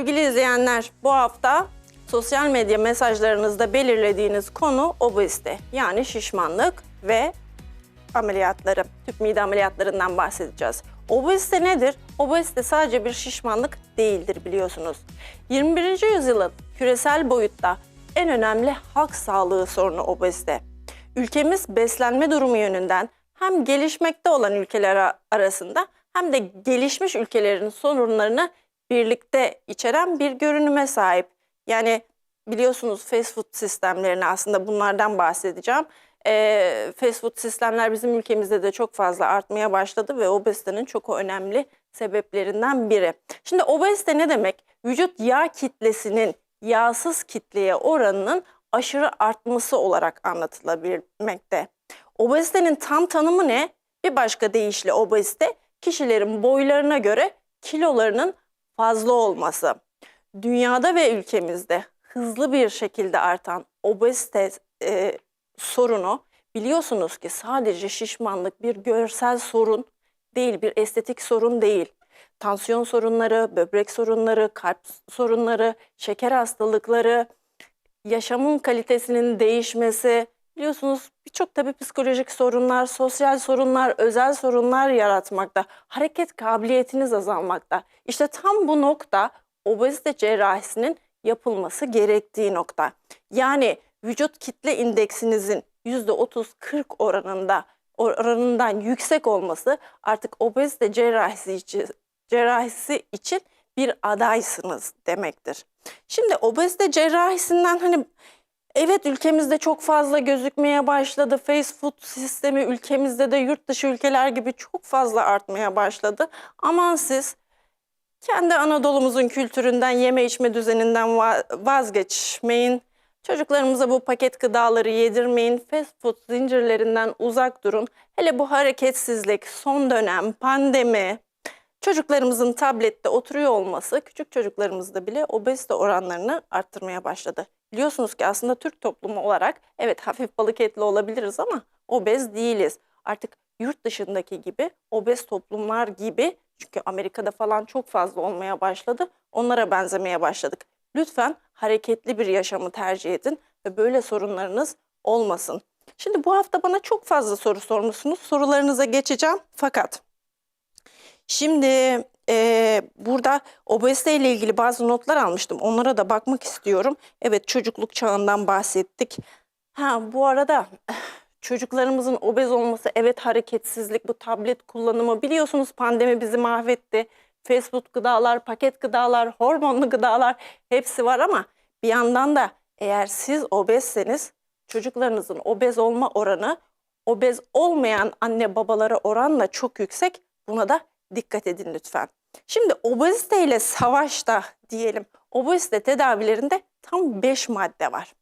Sevgili izleyenler, bu hafta sosyal medya mesajlarınızda belirlediğiniz konu obezite yani şişmanlık ve ameliyatları, tüp mide ameliyatlarından bahsedeceğiz. Obezite nedir? Obezite sadece bir şişmanlık değildir biliyorsunuz. 21. yüzyılın küresel boyutta en önemli halk sağlığı sorunu obezite. Ülkemiz beslenme durumu yönünden hem gelişmekte olan ülkeler arasında hem de gelişmiş ülkelerin sorunlarını birlikte içeren bir görünüme sahip. Yani biliyorsunuz fast food sistemlerini aslında bunlardan bahsedeceğim. Ee, fast food sistemler bizim ülkemizde de çok fazla artmaya başladı ve obezitenin çok önemli sebeplerinden biri. Şimdi obezite ne demek? Vücut yağ kitlesinin yağsız kitleye oranının aşırı artması olarak anlatılabilmekte. Obezitenin tam tanımı ne? Bir başka deyişle obezite kişilerin boylarına göre kilolarının fazla olması. Dünyada ve ülkemizde hızlı bir şekilde artan obezite e, sorunu biliyorsunuz ki sadece şişmanlık bir görsel sorun değil, bir estetik sorun değil. Tansiyon sorunları, böbrek sorunları, kalp sorunları, şeker hastalıkları, yaşamın kalitesinin değişmesi, biliyorsunuz birçok tabii psikolojik sorunlar, sosyal sorunlar, özel sorunlar yaratmakta. Hareket kabiliyetiniz azalmakta. İşte tam bu nokta obezite cerrahisinin yapılması gerektiği nokta. Yani vücut kitle indeksinizin %30-40 oranında oranından yüksek olması artık obezite cerrahisi için, cerrahisi için bir adaysınız demektir. Şimdi obezite cerrahisinden hani evet ülkemizde çok fazla gözükmeye başladı. Fast food sistemi ülkemizde de yurt dışı ülkeler gibi çok fazla artmaya başladı. Aman siz kendi Anadolu'muzun kültüründen, yeme içme düzeninden va- vazgeçmeyin. Çocuklarımıza bu paket gıdaları yedirmeyin. Fast food zincirlerinden uzak durun. Hele bu hareketsizlik, son dönem, pandemi, çocuklarımızın tablette oturuyor olması küçük çocuklarımızda bile obezite oranlarını arttırmaya başladı. Biliyorsunuz ki aslında Türk toplumu olarak evet hafif balık etli olabiliriz ama obez değiliz. Artık yurt dışındaki gibi obez toplumlar gibi çünkü Amerika'da falan çok fazla olmaya başladı. Onlara benzemeye başladık. Lütfen hareketli bir yaşamı tercih edin ve böyle sorunlarınız olmasın. Şimdi bu hafta bana çok fazla soru sormuşsunuz. Sorularınıza geçeceğim fakat Şimdi eee, burada obezite ile ilgili bazı notlar almıştım. Onlara da bakmak istiyorum. Evet çocukluk çağından bahsettik. Ha bu arada çocuklarımızın obez olması evet hareketsizlik bu tablet kullanımı biliyorsunuz pandemi bizi mahvetti. Fast food gıdalar, paket gıdalar, hormonlu gıdalar hepsi var ama bir yandan da eğer siz obezseniz çocuklarınızın obez olma oranı obez olmayan anne babalara oranla çok yüksek. Buna da dikkat edin lütfen. Şimdi obezite ile savaşta diyelim. Obezite tedavilerinde tam 5 madde var.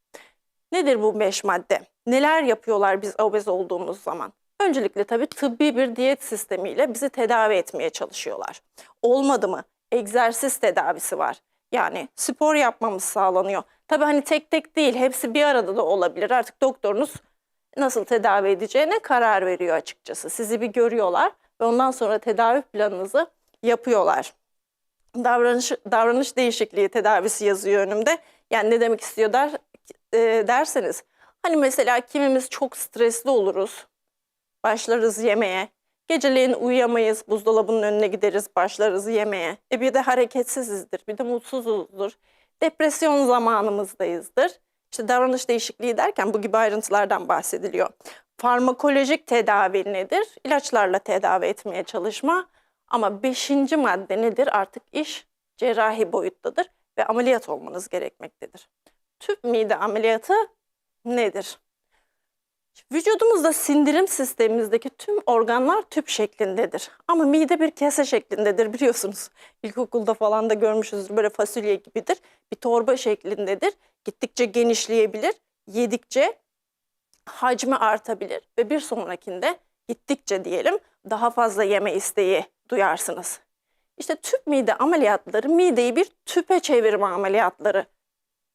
Nedir bu 5 madde? Neler yapıyorlar biz obez olduğumuz zaman? Öncelikle tabii tıbbi bir diyet sistemiyle bizi tedavi etmeye çalışıyorlar. Olmadı mı? Egzersiz tedavisi var. Yani spor yapmamız sağlanıyor. Tabii hani tek tek değil, hepsi bir arada da olabilir. Artık doktorunuz nasıl tedavi edeceğine karar veriyor açıkçası. Sizi bir görüyorlar ve ondan sonra tedavi planınızı yapıyorlar. Davranış, davranış değişikliği tedavisi yazıyor önümde. Yani ne demek istiyor der, e, derseniz. Hani mesela kimimiz çok stresli oluruz. Başlarız yemeye. Geceleyin uyuyamayız. Buzdolabının önüne gideriz. Başlarız yemeye. E bir de hareketsizizdir. Bir de mutsuzuzdur. Depresyon zamanımızdayızdır. İşte davranış değişikliği derken bu gibi ayrıntılardan bahsediliyor. Farmakolojik tedavi nedir? İlaçlarla tedavi etmeye çalışma. Ama beşinci madde nedir? Artık iş cerrahi boyuttadır ve ameliyat olmanız gerekmektedir. Tüp mide ameliyatı nedir? Vücudumuzda sindirim sistemimizdeki tüm organlar tüp şeklindedir. Ama mide bir kese şeklindedir biliyorsunuz. İlkokulda falan da görmüşüzdür böyle fasulye gibidir. Bir torba şeklindedir. Gittikçe genişleyebilir. Yedikçe hacmi artabilir ve bir sonrakinde gittikçe diyelim daha fazla yeme isteği duyarsınız. İşte tüp mide ameliyatları mideyi bir tüpe çevirme ameliyatları.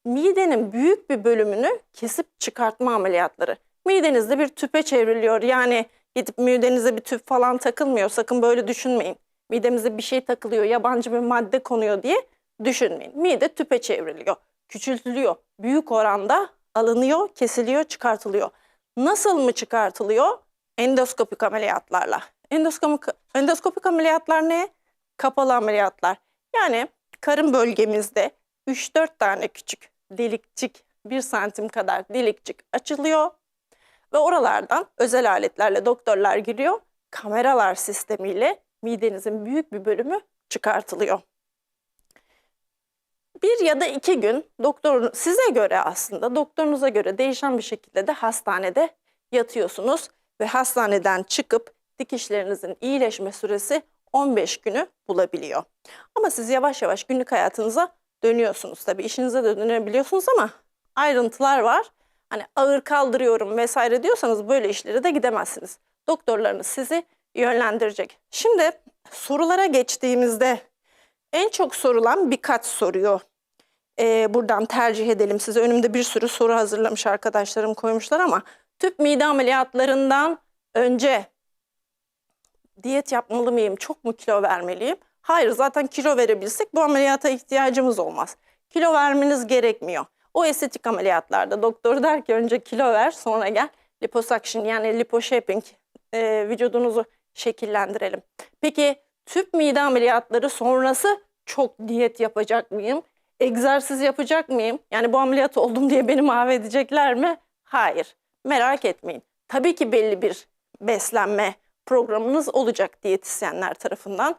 Midenin büyük bir bölümünü kesip çıkartma ameliyatları. Midenizde bir tüpe çevriliyor. Yani gidip midenize bir tüp falan takılmıyor. Sakın böyle düşünmeyin. Midemize bir şey takılıyor, yabancı bir madde konuyor diye düşünmeyin. Mide tüpe çevriliyor, küçültülüyor. Büyük oranda alınıyor, kesiliyor, çıkartılıyor. Nasıl mı çıkartılıyor? Endoskopik ameliyatlarla. Endoskopik, endoskopik ameliyatlar ne? Kapalı ameliyatlar. Yani karın bölgemizde 3-4 tane küçük delikçik, 1 santim kadar delikçik açılıyor. Ve oralardan özel aletlerle doktorlar giriyor. Kameralar sistemiyle midenizin büyük bir bölümü çıkartılıyor. Bir ya da iki gün doktor size göre aslında doktorunuza göre değişen bir şekilde de hastanede yatıyorsunuz ve hastaneden çıkıp dikişlerinizin iyileşme süresi 15 günü bulabiliyor. Ama siz yavaş yavaş günlük hayatınıza dönüyorsunuz. Tabii işinize de dönebiliyorsunuz ama ayrıntılar var. Hani ağır kaldırıyorum vesaire diyorsanız böyle işlere de gidemezsiniz. Doktorlarınız sizi yönlendirecek. Şimdi sorulara geçtiğimizde en çok sorulan birkaç soruyu e, buradan tercih edelim size. Önümde bir sürü soru hazırlamış arkadaşlarım koymuşlar ama tüp mide ameliyatlarından önce diyet yapmalı mıyım? Çok mu kilo vermeliyim? Hayır zaten kilo verebilsek bu ameliyata ihtiyacımız olmaz. Kilo vermeniz gerekmiyor. O estetik ameliyatlarda doktor der ki önce kilo ver sonra gel liposuction yani liposhaping e, vücudunuzu şekillendirelim. Peki tüp mide ameliyatları sonrası çok diyet yapacak mıyım? Egzersiz yapacak mıyım? Yani bu ameliyat oldum diye beni mahvedecekler mi? Hayır. Merak etmeyin. Tabii ki belli bir beslenme programınız olacak diyetisyenler tarafından.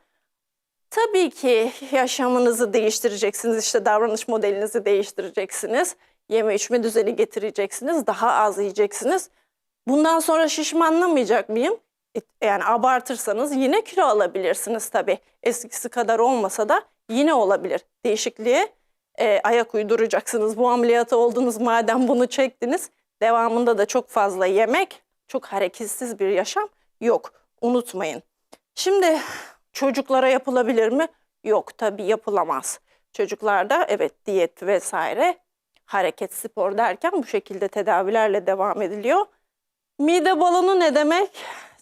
Tabii ki yaşamınızı değiştireceksiniz, işte davranış modelinizi değiştireceksiniz. Yeme içme düzeni getireceksiniz, daha az yiyeceksiniz. Bundan sonra şişmanlamayacak mıyım? E, Yani abartırsanız yine kilo alabilirsiniz tabii. Eskisi kadar olmasa da yine olabilir. Değişikliğe e, ayak uyduracaksınız. Bu ameliyatı oldunuz madem bunu çektiniz. Devamında da çok fazla yemek, çok hareketsiz bir yaşam yok. Unutmayın. Şimdi çocuklara yapılabilir mi? Yok tabii yapılamaz. Çocuklarda evet diyet vesaire hareket spor derken bu şekilde tedavilerle devam ediliyor. Mide balonu ne demek?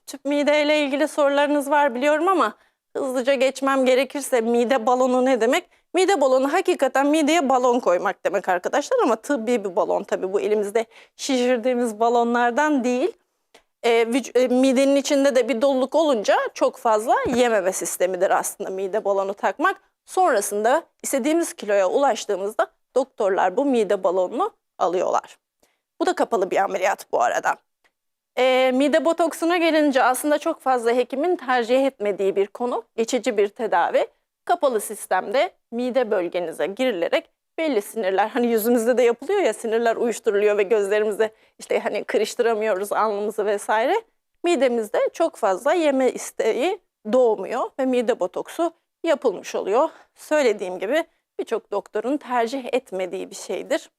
Tüp mide ile ilgili sorularınız var biliyorum ama hızlıca geçmem gerekirse mide balonu ne demek? Mide balonu hakikaten mideye balon koymak demek arkadaşlar ama tıbbi bir balon tabii bu elimizde şişirdiğimiz balonlardan değil. E, e, midenin içinde de bir doluluk olunca çok fazla yememe sistemidir aslında mide balonu takmak. Sonrasında istediğimiz kiloya ulaştığımızda doktorlar bu mide balonunu alıyorlar. Bu da kapalı bir ameliyat bu arada. E, mide botoksuna gelince aslında çok fazla hekimin tercih etmediği bir konu. Geçici bir tedavi. Kapalı sistemde mide bölgenize girilerek belli sinirler hani yüzümüzde de yapılıyor ya sinirler uyuşturuluyor ve gözlerimizi işte hani kırıştıramıyoruz alnımızı vesaire. Midemizde çok fazla yeme isteği doğmuyor ve mide botoksu yapılmış oluyor. Söylediğim gibi birçok doktorun tercih etmediği bir şeydir.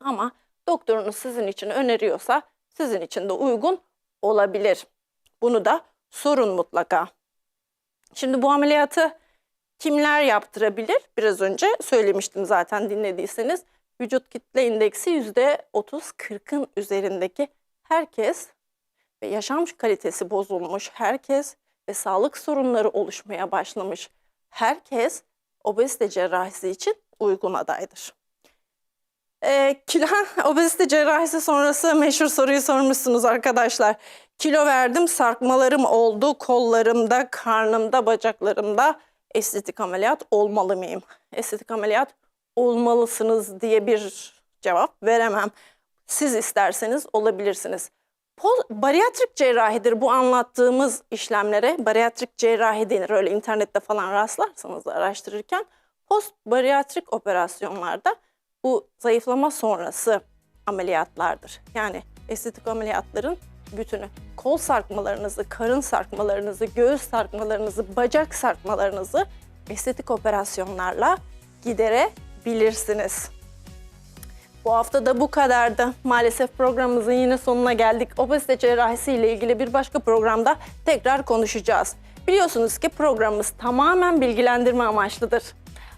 Ama doktorunuz sizin için öneriyorsa sizin için de uygun olabilir. Bunu da sorun mutlaka. Şimdi bu ameliyatı kimler yaptırabilir? Biraz önce söylemiştim zaten dinlediyseniz. Vücut kitle indeksi %30-40'ın üzerindeki herkes ve yaşam kalitesi bozulmuş herkes ve sağlık sorunları oluşmaya başlamış herkes obezite cerrahisi için uygun adaydır. Ee, kilo, obezite cerrahisi sonrası meşhur soruyu sormuşsunuz arkadaşlar. Kilo verdim, sarkmalarım oldu kollarımda, karnımda, bacaklarımda. Estetik ameliyat olmalı mıyım? Estetik ameliyat olmalısınız diye bir cevap veremem. Siz isterseniz olabilirsiniz. Bariyatrik cerrahidir bu anlattığımız işlemlere. Bariyatrik cerrahi denir öyle internette falan rastlarsanız araştırırken. Post bariyatrik operasyonlarda bu zayıflama sonrası ameliyatlardır. Yani estetik ameliyatların bütünü. Kol sarkmalarınızı, karın sarkmalarınızı, göğüs sarkmalarınızı, bacak sarkmalarınızı estetik operasyonlarla giderebilirsiniz. Bu hafta da bu kadardı. Maalesef programımızın yine sonuna geldik. Obezite cerrahisi ile ilgili bir başka programda tekrar konuşacağız. Biliyorsunuz ki programımız tamamen bilgilendirme amaçlıdır.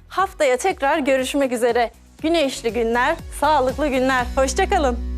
Haftaya tekrar görüşmek üzere. Güneşli günler, sağlıklı günler. Hoşçakalın.